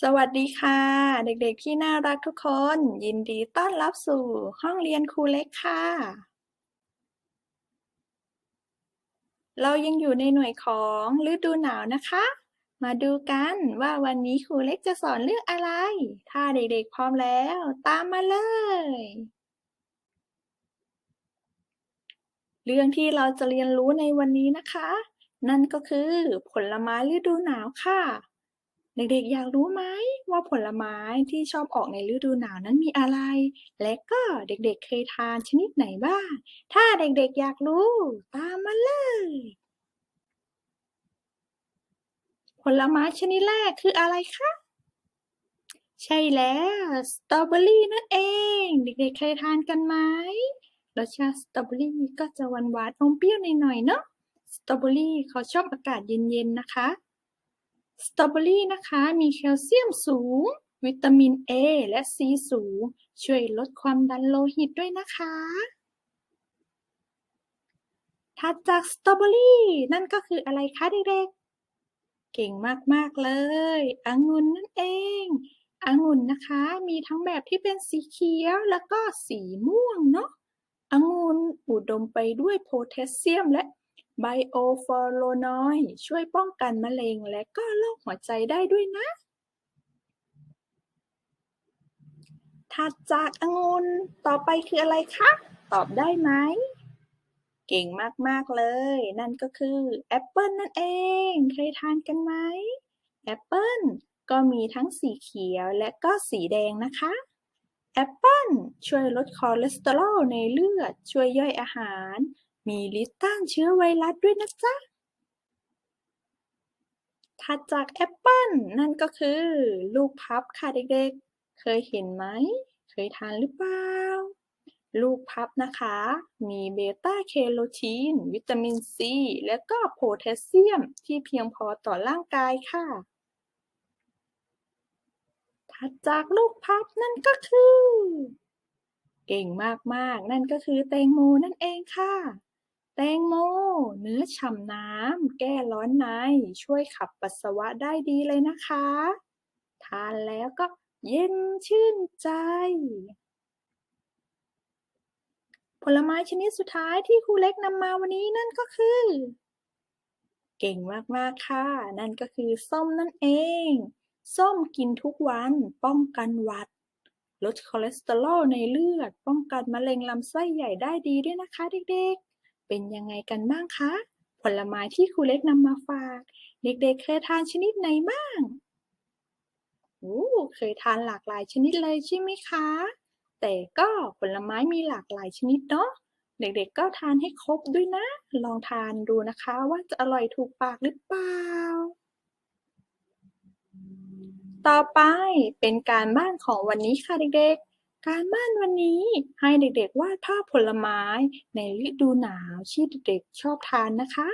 สวัสดีค่ะ เด็กๆที่น่ารักทุกคน ยินดีต้อนรับสู่ห้องเรียนครูเล็กค่ะ เรายังอยู่ในหน่วยของฤดูหนาวนะคะ มาดูกันว่าวันนี้ครูเล็กจะสอนเรื่องอะไร ถ้าเด็กๆพร้อมแล้ว ตามมาเลย เรื่องที่เราจะเรียนรู้ในวันนี้นะคะ นั่นก็คือผลไม้ฤดูหนาวค่ะ เด็กๆ อยากรู้ไหมว่าผลไม้ที่ชอบออกในฤดูหนาวนั้นมีอะไร และก็เด็กๆ เคยทานชนิดไหนบ้าง ถ้าเด็กๆ อยากรู้ ตามมาเลย ผลไม้ชนิดแรกคืออะไรคะ ใช่แล้วสตรอเบอรี่นั่นเอง เด็กๆ เคยทานกันไหมรสชาติสตรอเบอรี่ก็จะหวานๆอมเปรี้ยวหน่อยๆเนาะสตรอเบอรี่เขาชอบอากาศเย็นๆนะคะ สตรอเบอรี่นะคะ มีแคลเซียมสูง วิตามิน A และ C สูง ช่วยลดความดันโลหิตด้วยนะคะ ถัดจากสตรอเบอรี่นั่นก็คืออะไรคะเด็กๆ เก่งมากๆเลยองุ่นนั่นเององุ่นนะคะ มีทั้งแบบที่เป็นสีเขียวแล้วก็สีม่วงเนาะองุ่นอุดมไปด้วยโพแทสเซียมและ ไบโอฟลโวนอยด์ช่วยป้องกันมะเร็งและก็โรคหัวใจได้ด้วยนะ ถัดจากองุ่นต่อไปคืออะไรคะ ตอบได้ไหม เก่งมากๆเลย นั่นก็คือแอปเปิลนั่นเอง เคยทานกันไหมแอปเปิลก็มีทั้งสีเขียวและก็สีแดงนะคะแอปเปิลช่วยลดคอเลสเตอรอลในเลือด ช่วยย่อยอาหาร มีฤทธิ์ต้านเชื้อไวรัสด้วยนะจ๊ะ ถัดจากแอปเปิลนั่นก็คือ ลูกพับค่ะเด็กๆ เคยเห็นไหม เคยทานหรือเปล่า ลูกพับนะคะ มีเบต้าแคโรทีน วิตามินซี และก็โพแทสเซียมที่เพียงพอต่อร่างกายค่ะถัดจากลูกพับนั่นก็คือ เก่งมากๆ นั่นก็คือแตงโมนั่นเองค่ะ แตงโม เนื้อฉ่ำน้ำ แก้ร้อนใน ช่วยขับปัสสาวะได้ดีเลยนะคะ ทานแล้วก็เย็นชื่นใจ ผลไม้ชนิดสุดท้ายที่ครูเล็กนำมาวันนี้นั่นก็คือ เก่งมาก ๆ ค่ะ นั่นก็คือส้มนั่นเอง ส้มกินทุกวันป้องกันหวัด ลดคอเลสเตอรอลในเลือด ป้องกันมะเร็งลำไส้ใหญ่ได้ดีด้วยนะคะเด็ก ๆ เป็นยังไงกันบ้างคะ ผลไม้ที่ครูเล็กนำมาฝาก เด็กๆเคยทานชนิดไหนบ้างโอ้เคยทานหลากหลายชนิดเลยใช่ไหมคะ แต่ก็ผลไม้มีหลากหลายชนิดเนาะเด็กๆก็ทานให้ครบด้วยนะ ลองทานดูนะคะว่าจะอร่อยถูกปากหรือเปล่า ต่อไปเป็นการบ้านของวันนี้ค่ะเด็กๆ การบ้านวันนี้ให้เด็กๆวาดภาพผลไม้ในฤดูหนาวที่เด็กๆชอบทานนะคะ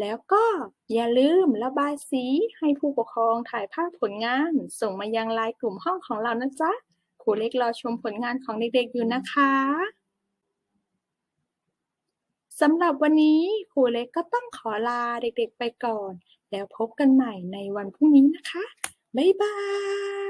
แล้วก็อย่าลืมระบายสีให้ผู้ปกครองถ่ายภาพผลงาน ส่งมายังไลน์กลุ่มห้องของเรานะจ๊ะครูเล็กรอชมผลงานของเด็กๆอยู่นะคะสำหรับวันนี้ครูเล็กก็ต้องขอลาเด็กๆไปก่อน แล้วพบกันใหม่ในวันพรุ่งนี้นะคะ บ๊ายบาย